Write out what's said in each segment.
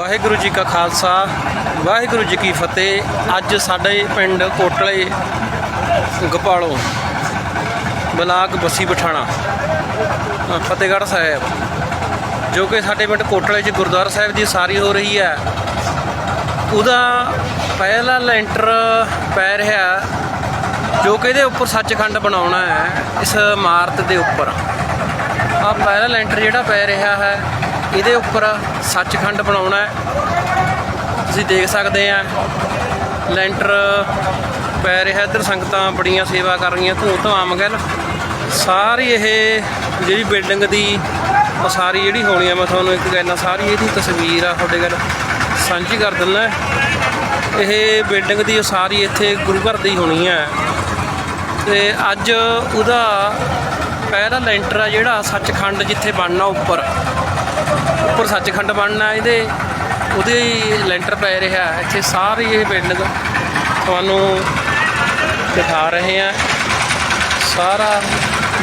ਵਾਹਿਗੁਰੂ ਜੀ ਕਾ ਖਾਲਸਾ, ਵਾਹਿਗੁਰੂ ਜੀ ਕੀ ਫਤਿਹ। ਅੱਜ ਸਾਡੇ ਪਿੰਡ ਕੋਟਲੇ, ਗਪਾਲੋ, ਬਲਾਕ ਬੱਸੀ ਪਠਾਣਾ ਫਤਿਹਗੜ੍ਹ ਸਾਹਿਬ, ਜੋ ਕਿ ਸਾਡੇ ਪਿੰਡ ਕੋਟਲੇ 'ਚ ਗੁਰਦੁਆਰਾ ਸਾਹਿਬ ਦੀ ਸਾਰੀ ਹੋ ਰਹੀ ਹੈ। ਉਹਦਾ ਪਹਿਲਾ ਲੈਂਟਰ ਪੈ ਰਿਹਾ, ਜੋ ਕਿ ਇਹਦੇ ਉੱਪਰ ਸੱਚਖੰਡ ਬਣਾਉਣਾ ਹੈ, ਇਸ ਇਮਾਰਤ ਦੇ ਉੱਪਰ। ਆ ਪਹਿਲਾ ਲੈਂਟਰ ਜਿਹੜਾ ਪੈ ਰਿਹਾ ਹੈ ਇਹਦੇ ਉੱਪਰ ਸੱਚਖੰਡ ਬਣਾਉਣਾ ਹੈ। ਤੁਸੀਂ ਦੇਖ ਸਕਦੇ ਆ, ਲੈਂਟਰ ਪੈ ਰਿਹਾ ਇੱਧਰ, ਸੰਗਤਾਂ ਬੜੀਆਂ ਸੇਵਾ ਕਰ ਰਹੀਆਂ ਧੂ ਧਾਮ ਗੱਲ। ਸਾਰੀ ਇਹ ਜਿਹੜੀ ਬਿਲਡਿੰਗ ਦੀ ਉਸਾਰੀ ਜਿਹੜੀ ਹੋਣੀ ਆ, ਮੈਂ ਤੁਹਾਨੂੰ ਇੱਕ ਗੱਲ ਸਾਰੀ ਇਹਦੀ ਤਸਵੀਰ ਆ ਤੁਹਾਡੇ ਗੱਲ ਸਾਂਝੀ ਕਰ ਦਿੰਦਾ। ਇਹ ਬਿਲਡਿੰਗ ਦੀ ਉਸਾਰੀ ਇੱਥੇ ਗੁਰੂ ਘਰ ਦੀ ਹੋਣੀ ਹੈ ਤੇ ਅੱਜ ਉਹਦਾ ਪਹਿਲਾ ਲੈਂਟਰ ਆ ਜਿਹੜਾ ਸੱਚਖੰਡ ਜਿੱਥੇ ਬਣਨਾ ਉੱਪਰ। ਉੱਪਰ ਸੱਚਖੰਡ ਬਣਨਾ ਇਹਦੇ। ਉਹਦੇ ਲੈਂਟਰ ਪੈ ਰਿਹਾ ਇੱਥੇ ਸਾਰੀ ਇਹ ਬਿਲਡਿੰਗ ਤੁਹਾਨੂੰ ਦਿਖਾ ਰਹੇ ਆ ਸਾਰਾ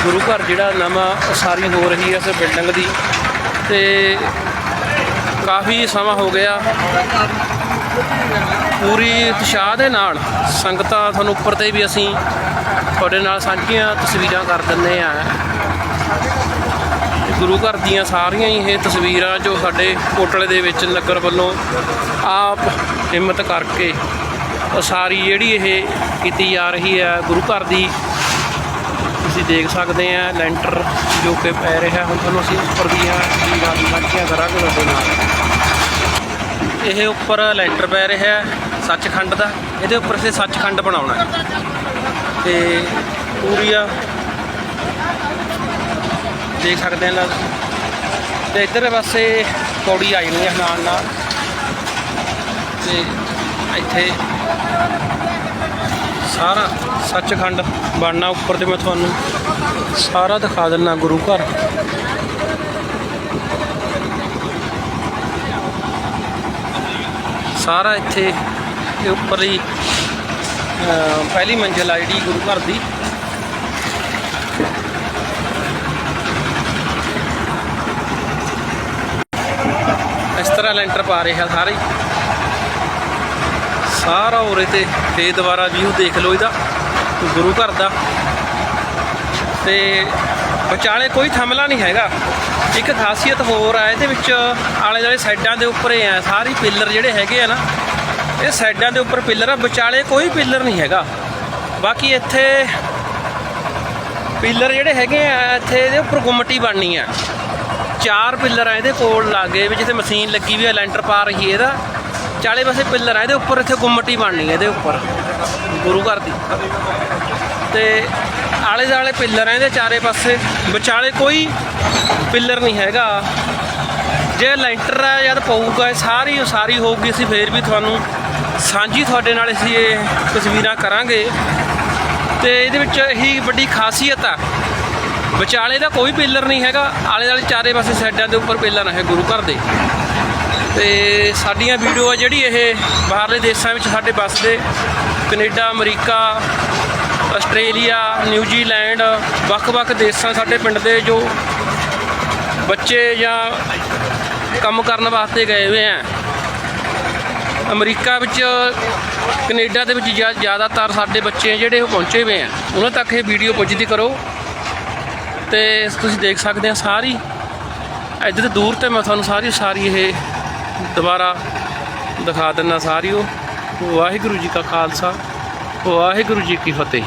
ਗੁਰੂ ਘਰ ਜਿਹੜਾ ਨਵਾਂ ਉਸਾਰੀ ਹੋ ਰਹੀ ਹੈ ਇਸ ਬਿਲਡਿੰਗ ਦੀ। ਤੇ ਕਾਫੀ ਸਮਾਂ ਹੋ ਗਿਆ। ਪੂਰੀ ਉਤਸ਼ਾਹ ਦੇ ਨਾਲ ਸੰਗਤਾਂ ਤੁਹਾਨੂੰ ਉੱਪਰ ਤੇ ਵੀ ਅਸੀਂ ਤੁਹਾਡੇ ਨਾਲ ਸਾਂਝੀਆਂ ਤਸਵੀਰਾਂ ਕਰ ਦਿੰਦੇ ਆ ਗੁਰੂ ਘਰ ਦੀਆਂ ਸਾਰੀਆਂ ਹੀ ਇਹ ਤਸਵੀਰਾਂ ਜੋ ਸਾਡੇ ਕੋਟਲੇ ਦੇ ਵਿੱਚ ਨਗਰ ਵੱਲੋਂ ਆਪ ਹਿੰਮਤ ਕਰਕੇ ਸਾਰੀ ਜਿਹੜੀ ਇਹ ਕੀਤੀ ਜਾ ਰਹੀ ਹੈ, ਗੁਰੂ ਘਰ ਦੀ ਤੁਸੀਂ ਦੇਖ ਸਕਦੇ ਆ, ਲੈਂਟਰ ਜੋ ਕਿ ਪੈ ਰਿਹਾ ਹੁਣ ਤੁਹਾਨੂੰ ਅਸੀਂ ਉੱਪਰ ਦੀਆਂ ਤਸਵੀਰਾਂ ਵੀ ਸਾਂਝੀਆਂ ਕਰਾਂਗੇ ਤੁਹਾਡੇ ਨਾਲ। ਇਹ ਉੱਪਰ ਲੈਂਟਰ ਪੈ ਰਿਹਾ ਸੱਚਖੰਡ ਦਾ। ਇਹਦੇ ਉੱਪਰ ਅਸੀਂ ਸੱਚਖੰਡ ਬਣਾਉਣਾ ਹੈ। ਪੂਰੀ ਆ ਦੇਖ ਸਕਦੇ ਹਾਂ ਨਾਲ ਤੇ ਇੱਧਰ ਪਾਸੇ ਪੌੜੀ ਆਈ ਨਹੀਂ ਹੈ ਨਾਲ ਨਾਲ। ਤੇ ਇੱਥੇ ਸਾਰਾ ਸੱਚਖੰਡ ਬਣਨਾ ਉੱਪਰ ਤੇ ਮੈਂ ਤੁਹਾਨੂੰ ਸਾਰਾ ਦਿਖਾ ਦਿੰਨਾ ਗੁਰੂ ਘਰ। ਸਾਰਾ ਇੱਥੇ ਉੱਪਰਲੀ ਪਹਿਲੀ ਮੰਜ਼ਿਲ ਆ ਜਿਹੜੀ ਗੁਰੂ ਘਰ ਦੀ। ਇਸ ਲੈਂਟਰ ਪਾ ਰਿਹਾ ਸਾਰੇ ਸਾਰਾ ਉਰੇ ਤੇ ਫੇਰ ਦੁਬਾਰਾ ਵਿਊ ਦੇਖ ਲਓ ਇਹਦਾ, ਗੁਰੂ ਘਰ ਦਾ। ਤੇ ਵਿਚਾਲੇ ਕੋਈ ਥਮਲਾ ਨਹੀਂ ਹੈਗਾ। ਇੱਕ ਖਾਸੀਅਤ ਹੋਰ ਆ, ਇਹਦੇ ਵਿੱਚ ਆਲੇ ਦੁਆਲੇ ਸਾਈਡਾਂ ਦੇ ਉੱਪਰ ਹੀ ਆ, ਸਾਰੀ ਪਿੱਲਰ ਜਿਹੜੇ ਹੈਗੇ ਆ ਨਾ, ਇਹ ਸਾਈਡਾਂ ਦੇ ਉੱਪਰ ਪਿੱਲਰ ਆ, ਵਿਚਾਲੇ ਕੋਈ ਪਿੱਲਰ ਨਹੀਂ ਹੈਗਾ। ਬਾਕੀ ਇੱਥੇ ਪਿੱਲਰ ਜਿਹੜੇ ਹੈਗੇ ਆ, ਇੱਥੇ ਇਹਦੇ ਉੱਪਰ ਗੁੰਮਟੀ ਬਣਨੀ ਆ। ਚਾਰ ਪਿੱਲਰ ਆ ਇਹਦੇ ਕੋਲ ਲਾਗੇ ਵੀ ਜਿੱਥੇ ਮਸ਼ੀਨ ਲੱਗੀ ਵੀ ਆ, ਲੈਂਟਰ ਪਾ ਰਹੀ ਹੈ ਇਹਦਾ। ਚਾਲੇ ਪਾਸੇ ਪਿੱਲਰ ਆ, ਇਹਦੇ ਉੱਪਰ ਇੱਥੇ ਗੁੰਮਟੀ ਬਣਨੀ ਹੈ ਇਹਦੇ ਉੱਪਰ, ਗੁਰੂ ਘਰ ਦੀ। ਤੇ ਆਲੇ ਦਾਲੇ ਪਿੱਲਰ ਆ ਇਹਦੇ ਚਾਰੇ ਪਾਸੇ। ਵਿਚਾਲੇ ਕੋਈ ਪਿੱਲਰ ਨਹੀਂ ਹੈਗਾ। ਜੇ ਲੈਂਟਰ ਆ ਜਦ ਪਊਗਾ, ਇਹ ਸਾਰੀ ਉਸਾਰੀ ਹੋਊਗੀ। ਅਸੀਂ ਫੇਰ ਵੀ ਤੁਹਾਨੂੰ ਸਾਂਝੀ ਤੁਹਾਡੇ ਨਾਲ ਅਸੀਂ ਇਹ ਤਸਵੀਰਾਂ ਕਰਾਂਗੇ। ਤੇ ਇਹਦੇ ਵਿੱਚ ਇਹੀ ਵੱਡੀ ਖਾਸੀਅਤ ਆ ਵਿਚਾਲੇ ਦਾ ਕੋਈ ਪਿੱਲਰ ਨਹੀਂ ਹੈਗਾ, ਆਲੇ ਦਾਲੇ ਚਾਰੇ ਪਾਸੇ ਸਾਈਡਾਂ ਦੇ ਉੱਪਰ ਪਿੱਲਰ ਹੈ ਗੁਰੂ ਘਰ ਦੇ। ਤੇ ਸਾਡੀਆਂ ਵੀਡੀਓ ਆ ਜਿਹੜੀ ਇਹ ਬਾਹਰਲੇ ਦੇਸ਼ਾਂ ਵਿੱਚ ਸਾਡੇ ਵੱਸਦੇ Canada, America, Australia, New Zealand, ਵੱਖ-ਵੱਖ ਦੇਸ਼ਾਂ ਸਾਡੇ ਪਿੰਡ ਦੇ ਜੋ ਬੱਚੇ ਜਾਂ ਕੰਮ ਕਰਨ ਵਾਸਤੇ ਗਏ ਹੋਏ ਆ। ਅਮਰੀਕਾ ਵਿੱਚ, ਕੈਨੇਡਾ ਦੇ ਵਿੱਚ ਜ਼ਿਆ- ਜ਼ਿਆਦਾਤਰ ਸਾਡੇ ਬੱਚੇ ਜਿਹੜੇ ਉਹ ਪਹੁੰਚੇ ਹੋਏ ਆ। ਉਹਨਾਂ ਤੱਕ ਇਹ ਵੀਡੀਓ ਪੁੱਜਦੀ ਕਰੋ। ਤੇ ਤੁਸੀਂ ਦੇਖ ਸਕਦੇ ਆ ਸਾਰੀ। ਇੱਧਰ ਦੂਰ ਤੇ ਮੈਂ ਤੁਹਾਨੂੰ ਸਾਰੀ ਸਾਰੀ ਇਹ ਦੁਬਾਰਾ ਦਿਖਾ ਦਿੰਨਾ ਸਾਰੀ ਉਹ। ਵਾਹਿਗੁਰੂ ਜੀ ਕਾ ਖਾਲਸਾ, ਵਾਹਿਗੁਰੂ ਜੀ ਕੀ ਫਤਿਹ।